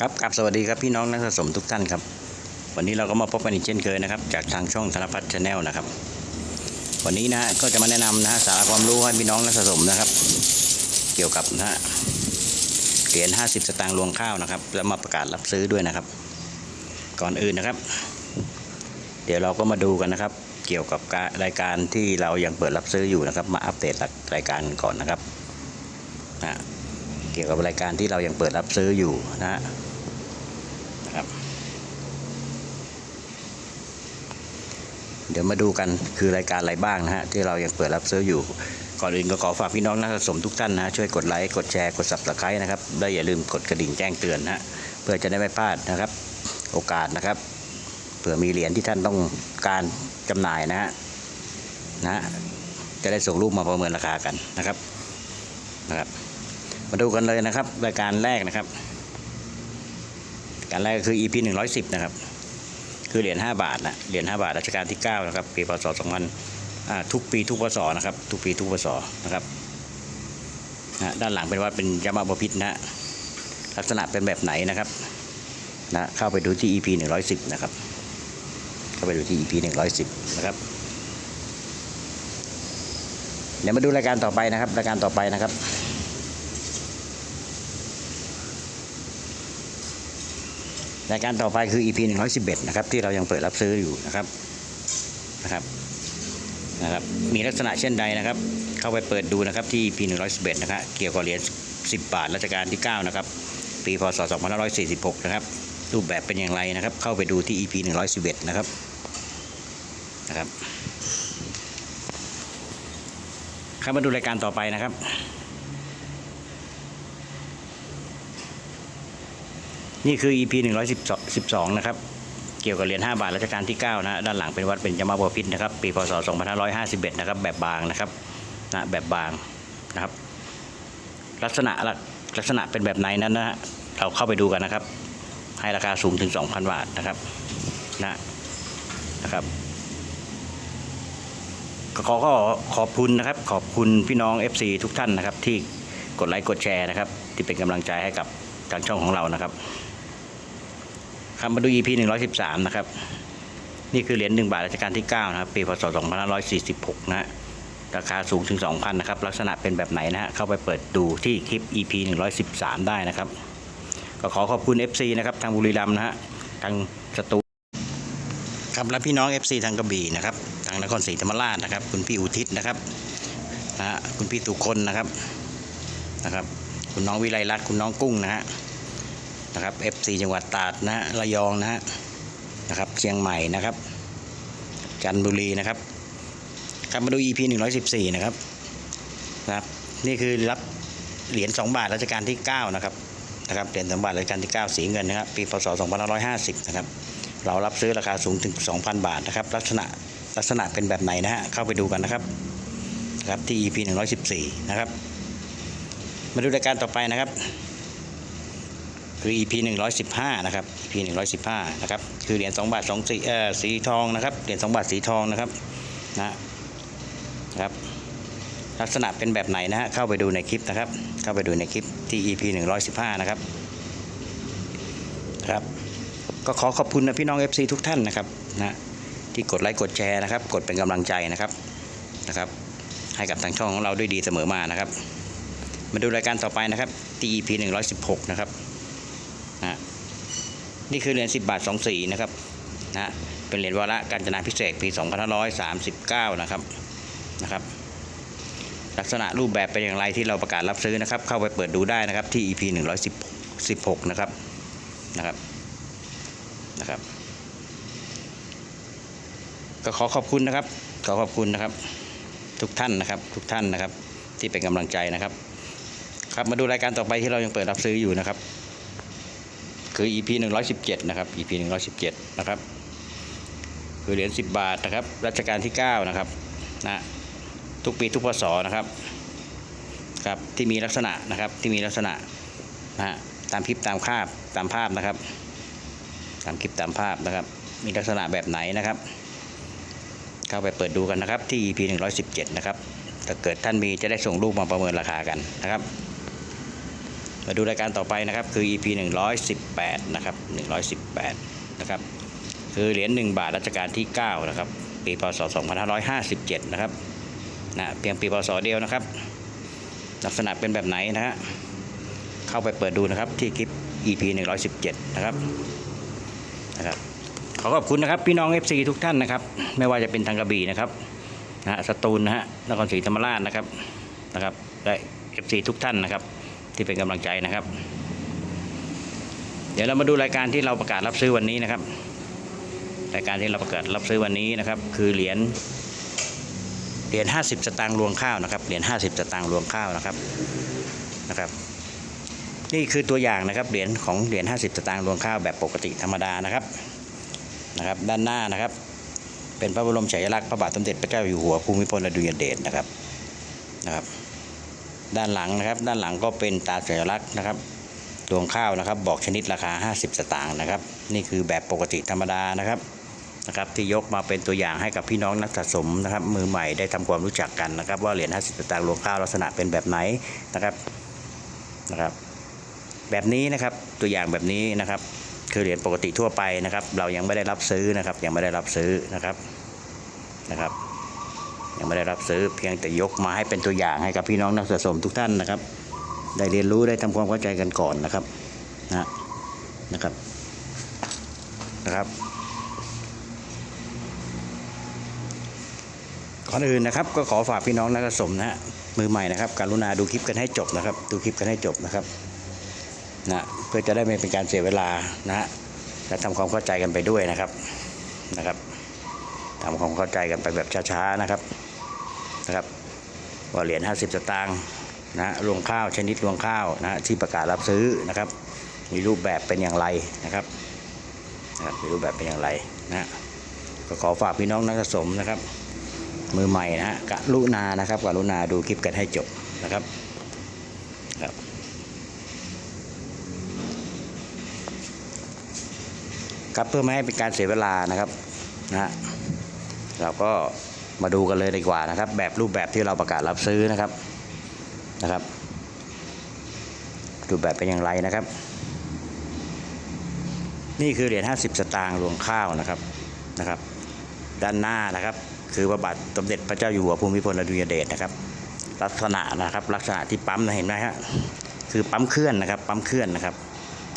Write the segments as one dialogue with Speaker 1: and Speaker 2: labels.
Speaker 1: ครับกับสวัสดีครับพี่น้องนักสะสมทุกท่านครับ วันนี้เราก็มาพบกันอีกเช่นเคยนะครับ จากทางช่องธนพัฒน์ชาแนลนะครับ วันนี้นะฮะก็จะมาแนะนำนะฮะสาระความรู้ให้พี่น้องนักสะสมนะครับ เกี่ยวกับนะฮะเหรียญ50 สตางค์รวงข้าวนะครับ แล้วมาประกาศรับซื้อด้วยนะครับ ก่อนอื่นนะครับ เดี๋ยวเราก็มาดูกันนะครับ เกี่ยวกับการรายการที่เรายังเปิดรับซื้ออยู่นะครับ มาอัปเดตรายการก่อนนะครับนะเกี่ยวกับรายการที่เรายังเปิดรับซื้ออยู่นะฮะนะครับ เดี๋ยวมาดูกันคือรายการอะไรบ้างนะฮะที่เรายังเปิดรับซื้ออยู่ ก่อนอื่นก็ขอฝากพี่น้องนักสะสมทุกท่านนะช่วยกดไลค์กดแชร์กด subscribe นะครับและอย่าลืมกดกระดิ่งแจ้งเตือนนะเพื่อจะได้ไม่พลาดนะครับ โอกาสนะครับเผื่อมีเหรียญที่ท่านต้องการจำหน่ายนะฮะนะจะได้ส่งรูปมาประเมินราคากันนะครับนะครับ มาดูกันเลยนะครับรายการแรกนะครับ การแรกคือ EP 110 นะครับ คือเหรียญ5บาทนะเหรียญ5บาทรัชกาลที่9นะครับปีพศ2000อ่าทุกปีทุกพศนะครับทุกปีทุกพศนะครับนะด้านหลังเป็นวัดเป็นยามาบพิษนะฮะลักษณะเป็นแบบไหนนะครับนะเข้าไปดูที่ EP 110นะครับเข้าไปดูที่ EP 110นะครับเดี๋ยวมาดูรายการต่อไปนะครับ รายการต่อไปนะครับ รายการต่อไปคือ EP 111 นะครับ ที่เรายังเปิดรับซื้ออยู่นะครับนะครับนะครับ มีลักษณะเช่นใดนะครับ เข้าไปเปิดดูนะครับที่ EP 111 นะครับเกี่ยวกับเหรียญ10 บาทรัชกาลที่ 9 นะครับ ปีพศ 2546 นะครับ รูปแบบเป็นอย่างไรนะครับ เข้าไปดูที่ EP 111 นะครับนะครับครับมาดูรายการต่อไปนะครับ นี่คือ EP 112นะครับ เกี่ยวกับเหรียญ5บาทรัชกาลที่ 9 นะด้านหลังเป็นวัดเป็นยมาบพิษนะครับ ปีพศ 2551 นะครับ แบบบางนะครับนะแบบบางนะครับ ลักษณะลักษณะเป็นแบบไหนนั้นนะฮะเราเข้าไปดูกันนะครับ ให้ราคาสูงถึง 2,000 บาทนะครับนะนะครับก็ขอขอบคุณนะครับ ขอบคุณพี่น้อง FC ทุกท่านนะครับ ที่กดไลค์กดแชร์นะครับ ที่เป็นกำลังใจให้กับทางช่องของเรานะครับ ครับมาดู EP 113 นะครับ นี่คือเหรียญ1บาทรัชกาลที่ 9 นะครับ ปีพศ 2546นะฮะราคาสูงถึง 2,000 นะครับ ลักษณะเป็นแบบไหนนะฮะเข้าไปเปิดดูที่คลิป EP 113 ได้นะครับ ก็ขอขอบคุณ FC นะครับทางบุรีรัมย์นะฮะทางสตูครับและพี่น้อง FC ทางกระบี่นะครับทางนครศรีธรรมราชนะครับ คุณพี่อุทิศนะครับนะฮะคุณพี่ตุคนนะครับนะครับ คุณน้องวิไลรัตน์คุณน้องกุ้งนะฮะ นะครับ FC จังหวัดตราดนะฮะระยองนะฮะนะครับ เชียงใหม่นะครับ จันทบุรีนะครับกลับมาดู EP 114 นะครับนะครับนี่คือรับเหรียญ2บาทรัชกาลที่ 9 นะครับนะครับเหรียญ2บาทรัชกาลที่ 9 สีเงินนะครับปีพศ 2550 นะครับ เรารับซื้อราคาสูงถึง 2,000 บาทนะครับ ลักษณะลักษณะเป็นแบบไหนนะฮะเข้าไปดูกันนะครับนะครับที่ EP 114 นะครับ มาดูรายการต่อไปนะครับ คือ EP 115 นะครับ EP 115 นะครับ คือเหรียญ2บาท2สีเอ่อสีทองนะครับ เหรียญ2บาทสีทองนะครับนะครับ ลักษณะเป็นแบบไหนนะฮะ เข้าไปดูในคลิปนะครับ เข้าไปดูในคลิปที่ EP 115 นะครับนะครับ ก็ขอขอบคุณนะพี่น้อง FC ทุกท่านนะครับนะที่กดไลค์กดแชร์นะครับ กดเป็นกำลังใจนะครับนะครับ ให้กับทางช่องของเราด้วยดีเสมอมานะครับ มาดูรายการต่อไปนะครับที่ EP 116 นะครับ นี่คือเหรียญ10 บาท 2 สีนะครับนะเป็นเหรียญวาระการจนาพิเศษปี 2539 นะครับนะครับ ลักษณะรูปแบบเป็นอย่างไรที่เราประกาศรับซื้อนะครับ เข้าไปเปิดดูได้นะครับที่ EP 116 นะครับนะครับนะครับ ก็ขอขอบคุณนะครับ ขอขอบคุณนะครับ ทุกท่านนะครับ ทุกท่านนะครับ ที่เป็นกำลังใจนะครับ ครับมาดูรายการต่อไปที่เรายังเปิดรับซื้ออยู่นะครับ คือ EP 117 นะครับ EP 117 นะครับ คือเหรียญ10 บาทนะครับรัชกาลที่ 9 นะครับนะทุกปีทุกพศนะครับครับที่มีลักษณะนะครับที่มีลักษณะนะฮะตามคลิปตามภาพตามภาพนะครับ ตามคลิปตามภาพนะครับ มีลักษณะแบบไหนนะครับ เข้าไปเปิดดูกันนะครับที่ EP 117 นะครับถ้าเกิดท่านมีจะได้ส่งรูปมาประเมินราคากันนะครับ มาดูรายการต่อไปนะครับคือ EP 118นะครับ118นะครับคือเหรียญ1บาทรัชกาลที่9นะครับปีพศ 2557นะครับนะเพียงปีพศเดียวนะครับ ลักษณะเป็นแบบไหนนะฮะเข้าไปเปิดดูนะครับที่คลิป EP 117นะครับนะครับขอขอบคุณนะครับพี่น้อง FC ทุกท่านนะครับ ไม่ว่าจะเป็นทางกระบี่นะครับนะฮะสตูลนะฮะนครศรีธรรมราชนะครับนะครับและ FC ทุกท่านนะครับ ที่เป็นกำลังใจนะครับ เดี๋ยวเรามาดูรายการที่เราประกาศรับซื้อวันนี้นะครับ รายการที่เราประกาศรับซื้อวันนี้นะครับ คือเหรียญเหรียญ50 สตางค์รวงข้าวนะครับเหรียญ50 สตางค์รวงข้าวนะครับนะครับ นี่คือตัวอย่างนะครับเหรียญของเหรียญ50 สตางค์รวงข้าวแบบปกติธรรมดานะครับนะครับ ด้านหน้านะครับ เป็นพระบรมฉายาลักษณ์พระบาทสมเด็จพระเจ้าอยู่หัวภูมิพลอดุลยเดชนะครับนะครับ ด้านหลังนะครับ ด้านหลังก็เป็นตราสัญลักษณ์นะครับดวงข้าวนะครับ บอกชนิดราคา 50 สตางค์นะครับ นี่คือแบบปกติธรรมดานะครับนะครับ ที่ยกมาเป็นตัวอย่างให้กับพี่น้องนักสะสมนะครับ มือใหม่ได้ทำความรู้จักกันนะครับ ว่าเหรียญ 50 สตางค์รวงข้าวลักษณะเป็นแบบไหนนะครับนะครับ แบบนี้นะครับตัวอย่างแบบนี้นะครับ คือเหรียญปกติทั่วไปนะครับ เรายังไม่ได้รับซื้อนะครับ ยังไม่ได้รับซื้อนะครับนะครับ ยังไม่ได้รับซื้อเพียงแต่ยกมาให้เป็นตัวอย่างให้กับพี่น้องนักสะสมทุกท่านนะครับ ได้เรียนรู้ได้ทำความเข้าใจกันก่อนนะครับนะนะครับนะครับก่อนอื่นนะครับก็ขอฝากพี่น้องนักสะสมนะฮะมือใหม่นะครับการุณาดูคลิปกันให้จบนะครับ ดูคลิปกันให้จบนะครับนะเพื่อจะได้ไม่เป็นการเสียเวลานะฮะและทำความเข้าใจกันไปด้วยนะครับนะครับทำความเข้าใจกันไปแบบช้าๆนะครับ นะครับว่าเหรียญ50 สตางค์นะรวงข้าวชนิดรวงข้าวนะฮะที่ประกาศรับซื้อนะครับ มีรูปแบบเป็นอย่างไรนะครับนะมีรูปแบบเป็นอย่างไรนะฮะก็ขอฝากพี่น้องนักสะสมนะครับ มือใหม่นะฮะกรุณานะครับกรุณาดูคลิปกันให้จบนะครับครับครับเพื่อไม่ให้เป็นการเสียเวลานะครับนะฮะเราก็ มาดูกันเลยดีกว่านะครับ แบบรูปแบบที่เราประกาศรับซื้อนะครับนะครับ รูปแบบเป็นอย่างไรนะครับ นี่คือเหรียญ50 สตางค์รวงข้าวนะครับนะครับ ด้านหน้านะครับคือพระบาทสมเด็จพระเจ้าอยู่หัวภูมิพลอดุลยเดชนะครับ ลักษณะนะครับลักษณะที่ปั๊มนะเห็นไหมฮะคือปั๊มเคลื่อนนะครับ ปั๊มเคลื่อนนะครับ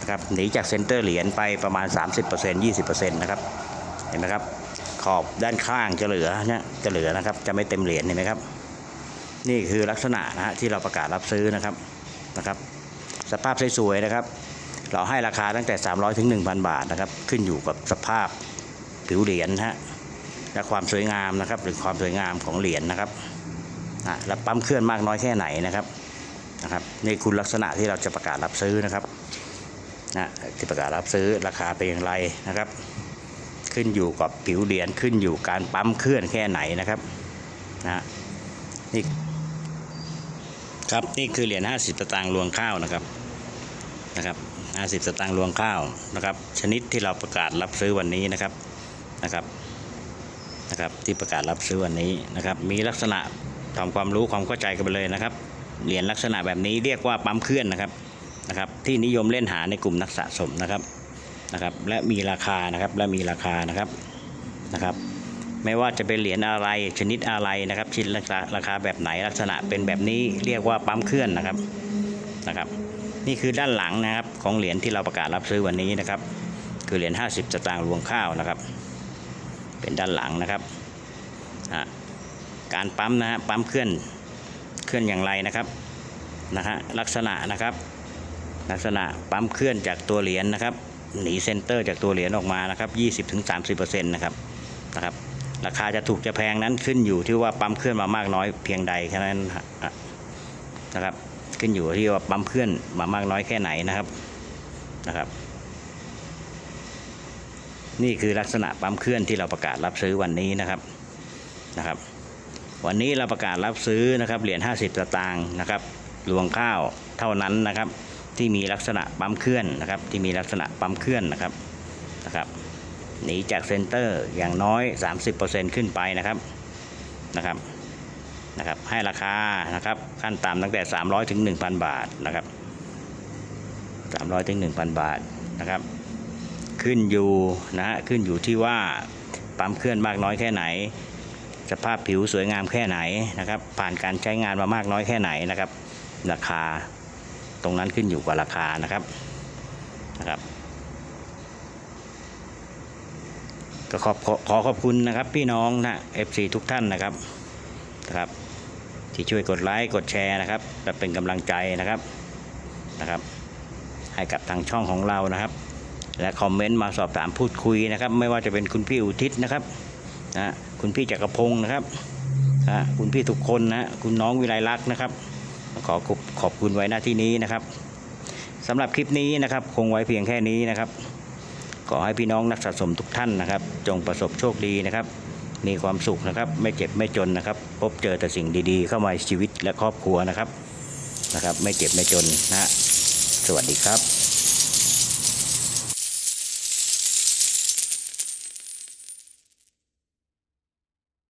Speaker 1: นะครับหนีจากเซ็นเตอร์เหรียญไปประมาณ 30% 20%นะครับเห็นไหมครับ อบด้านข้างจะเหลือเนี่ยจะเหลือนะครับ จะไม่เต็มเหรียญเห็นไหมครับ นี่คือลักษณะนะฮะที่เราประกาศรับซื้อนะครับนะครับ สภาพสวยๆนะครับ เราให้ราคาตั้งแต่ 300ถึง1,000 บาทนะครับ ขึ้นอยู่กับสภาพผิวเหรียญฮะและความสวยงามนะครับ หรือความสวยงามของเหรียญนะครับนะและปั๊มเคลื่อนมากน้อยแค่ไหนนะครับนะครับนี่คุณลักษณะที่เราจะประกาศรับซื้อนะครับนะที่ประกาศรับซื้อราคาเป็นอย่างไรนะครับ ขึ้นอยู่กับผิวเหรียญขึ้นอยู่การปั๊มเคลื่อนแค่ไหนนะครับนะนี่ครับนี่คือเหรียญ50สตางค์รวงข้าวนะครับนะครับ50สตางค์รวงข้าวนะครับ ชนิดที่เราประกาศรับซื้อวันนี้นะครับนะครับนะครับ ที่ประกาศรับซื้อวันนี้นะครับ มีลักษณะทำความรู้ความเข้าใจกันไปเลยนะครับเหรียญลักษณะแบบนี้เรียกว่าปั๊มเคลื่อนนะครับนะครับ ที่นิยมเล่นหาในกลุ่มนักสะสมนะครับ นะครับ และมีราคานะครับ และมีราคานะครับนะครับ ไม่ว่าจะเป็นเหรียญอะไรชนิดอะไรนะครับชิ้นราคาราคาแบบไหนลักษณะเป็นแบบนี้เรียกว่าปั๊มเคลื่อนนะครับนะครับ นี่คือด้านหลังนะครับของเหรียญที่เราประกาศรับซื้อวันนี้นะครับ คือเหรียญ50สตางค์รวงข้าวนะครับ เป็นด้านหลังนะครับการปั๊มนะฮะปั๊มเคลื่อนเคลื่อนอย่างไรนะครับนะฮะลักษณะนะครับ ลักษณะปั๊มเคลื่อนจากตัวเหรียญนะครับ หนีเซนเตอร์จากตัวเหรียญออกมานะครับ20-30%นะครับนะครับ ราคาจะถูกจะแพงนั้นขึ้นอยู่ที่ว่าปั๊มเคลื่อนมามากน้อยเพียงใดแค่นั้นนะครับ ขึ้นอยู่ที่ว่าปั๊มเคลื่อนมามากน้อยแค่ไหนนะครับนะครับ นี่คือลักษณะปั๊มเคลื่อนที่เราประกาศรับซื้อวันนี้นะครับนะครับ วันนี้เราประกาศรับซื้อนะครับเหรียญ50สตางค์นะครับรวงข้าวเท่านั้นนะครับ ที่มีลักษณะปั๊มเคลื่อนนะครับ ที่มีลักษณะปั๊มเคลื่อนนะครับนะครับหนีจากเซนเตอร์อย่างน้อย 30%ขึ้นไปนะครับนะครับนะครับให้ราคานะครับขั้นต่ำตั้งแต่ 300 ถึง 1,000 บาทนะครับ 300 ถึง 1,000 บาทนะครับ ขึ้นอยู่นะฮะขึ้นอยู่ที่ว่าปั๊มเคลื่อนมากน้อยแค่ไหน สภาพผิวสวยงามแค่ไหนนะครับ ผ่านการใช้งานมามากน้อยแค่ไหนนะครับ ราคา รงนั้นขึ้นอยู่กับราคานะครับนะครับ ก็ขอบขอขอขอบคุณนะครับ พี่น้องนะ FC ทุกท่านนะครับนะครับ ที่ช่วยกดไลค์กดแชร์นะครับและเป็นกำลังใจนะครับนะครับ ให้กับทางช่องของเรานะครับ และคอมเมนต์มาสอบถามพูดคุยนะครับ ไม่ว่าจะเป็นคุณพี่อุทิศนะครับนะคุณพี่จักรพงศ์นะครับนะคุณพี่ทุกคนนะคุณน้องวิไลลักษณ์นะครับ ขอขอบขอบคุณไว้หน้าที่นี้นะครับสำหรับคลิปนี้นะครับ คงไว้เพียงแค่นี้นะครับ ขอให้พี่น้องนักสะสมทุกท่านนะครับ จงประสบโชคดีนะครับ มีความสุขนะครับ ไม่เจ็บไม่จนนะครับ พบเจอแต่สิ่งดีๆ เข้ามาในชีวิตและครอบครัวนะครับนะครับ ไม่เจ็บไม่จนนะสวัสดีครับ